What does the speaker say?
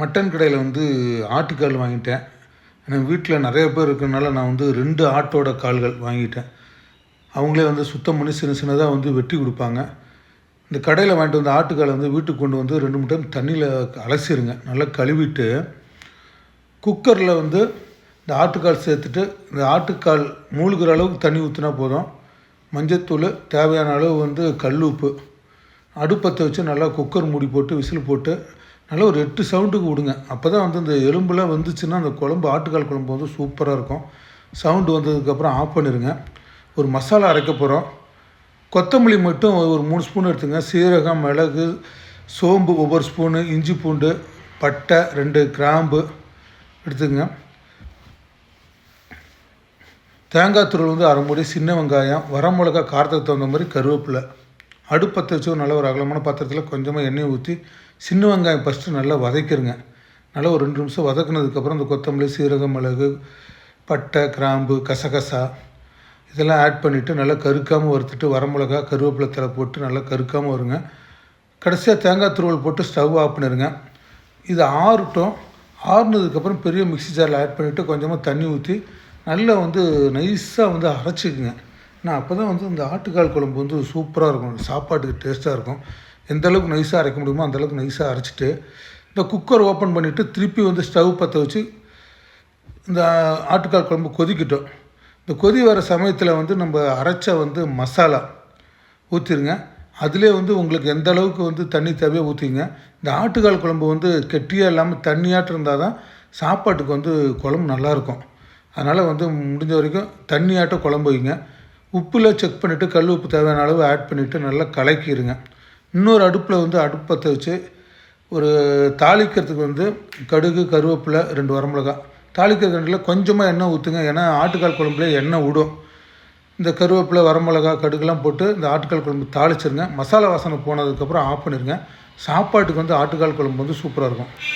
Mutton கடையில் வந்து ஆட்டுக்கால் வாங்கிட்டேன். எனக்கு வீட்டில் நிறைய பேர் இருக்கிறனால நான் வந்து ரெண்டு ஆட்டோட கால்கள் வாங்கிட்டேன். அவங்களே வந்து சுத்தம் பண்ணி சின்ன சின்னதாக வந்து வெட்டி கொடுப்பாங்க. இந்த கடையில் வாங்கிட்டு வந்த ஆட்டுக்காலை வந்து வீட்டுக்கு கொண்டு வந்து ரெண்டு மூணு டைம் தண்ணியில் அலசிடுங்க நல்லா கழுவிட்டு குக்கரில் வந்து இந்த ஆட்டுக்கால் சேர்த்துட்டு இந்த ஆட்டுக்கால் மூழ்கிற அளவுக்கு தண்ணி ஊற்றினா போதும். மஞ்சத்தூள் தேவையான அளவு வந்து கல் உப்பு. அடுப்பத்தை வச்சு நல்லா குக்கர் மூடி போட்டு விசில் போட்டு நல்லா ஒரு எட்டு சவுண்டுக்கு விடுங்க. அப்போ தான் வந்து இந்த எலும்புலாம் வந்துச்சுன்னா அந்த குழம்பு ஆட்டுக்கால் குழம்பு வந்து சூப்பராக இருக்கும். சவுண்டு வந்ததுக்கப்புறம் ஆஃப் பண்ணிடுங்க ஒரு மசாலா அரைக்க போகிறோம் கொத்தமல்லி மட்டும் ஒரு மூணு ஸ்பூன் எடுத்துங்க. சீரகம் மிளகு சோம்பு ஒவ்வொரு ஸ்பூனு இஞ்சி பூண்டு பட்டை ரெண்டு கிராம்பு எடுத்துங்க. தேங்காய் துருள் வந்து அரை மூடி சின்ன வெங்காயம் வரமிளகா காரத்துக்கு தகுந்த மாதிரி கருவேப்பிலை. அடுப்பத்தை வச்சு நல்ல ஒரு அகலமான பாத்திரத்தில் கொஞ்சமாக எண்ணெய் ஊற்றி சின்ன வெங்காயம் ஃபஸ்ட்டு நல்லா வதக்கிடுங்க நல்லா ஒரு ரெண்டு நிமிஷம் வதக்குனதுக்கப்புறம் இந்த கொத்தமல்லி சீரகம் மிளகு பட்டை கிராம்பு கசகசா இதெல்லாம் ஆட் பண்ணிவிட்டு நல்லா கருக்காமல் வறுத்துட்டு வரமிளகா கருவேப்பிலை தலை போட்டு நல்லா கருக்காமல் வருங்க. கடைசியாக தேங்காய் துருவல் போட்டு ஸ்டவ் ஆஃப் பண்ணிடுங்க இது ஆறட்டும். ஆறுனதுக்கப்புறம் பெரிய மிக்சி ஜாரில் ஆட் பண்ணிவிட்டு கொஞ்சமாக தண்ணி ஊற்றி நல்லா வந்து நைஸாக வந்து அரைச்சிக்குங்க. நான் அப்போ தான் வந்து இந்த ஆட்டுக்கால் குழம்பு வந்து சூப்பராக இருக்கும். சாப்பாட்டுக்கு டேஸ்ட்டாக இருக்கும். எந்த அளவுக்கு நைஸாக அரைக்க முடியுமோ அந்தளவுக்கு நைஸாக அரைச்சிட்டு இந்த குக்கர் ஓப்பன் பண்ணிவிட்டு திருப்பி வந்து ஸ்டவ் பற்ற வச்சு இந்த ஆட்டுக்கால் குழம்பு கொதிக்கிட்டோம். இந்த கொதி வர சமயத்தில் வந்து நம்ம அரைச்ச வந்து மசாலா ஊற்றிருங்க அதிலே வந்து உங்களுக்கு எந்த அளவுக்கு வந்து தண்ணி தேவையோ ஊற்றிங்க இந்த ஆட்டுக்கால் குழம்பு வந்து கெட்டியாக இல்லாமல் தண்ணியாட்டம் இருந்தால் தான் சாப்பாட்டுக்கு வந்து குழம்பு நல்லாயிருக்கும் அதனால் வந்து முடிஞ்ச வரைக்கும் தண்ணியாட்டம் குழம்பு வைங்க. உப்பில் செக் பண்ணிவிட்டு கல் உப்பு தேவையான அளவு ஆட் பண்ணிவிட்டு நல்லா கலக்கிடுங்க இன்னொரு அடுப்பில் வந்து அடுப்பத்தை வச்சு ஒரு தாளிக்கிறதுக்கு வந்து கடுகு கருவேப்பிலை ரெண்டு வரமிளகா. தாளிக்கிற கண்டில் கொஞ்சமாக எண்ணெய் ஊற்றுங்க ஏன்னா ஆட்டுக்கால் குழம்புல எண்ணெய் விடும் இந்த கருவேப்பிலை வரமிளகா கடுகுலாம் போட்டு இந்த ஆட்டுக்கால் குழம்பு தாளிச்சிருங்க. மசாலா வாசனை போனதுக்கப்புறம் ஆஃப் பண்ணிடுங்க சாப்பாட்டுக்கு வந்து ஆட்டுக்கால் குழம்பு வந்து சூப்பராக இருக்கும்.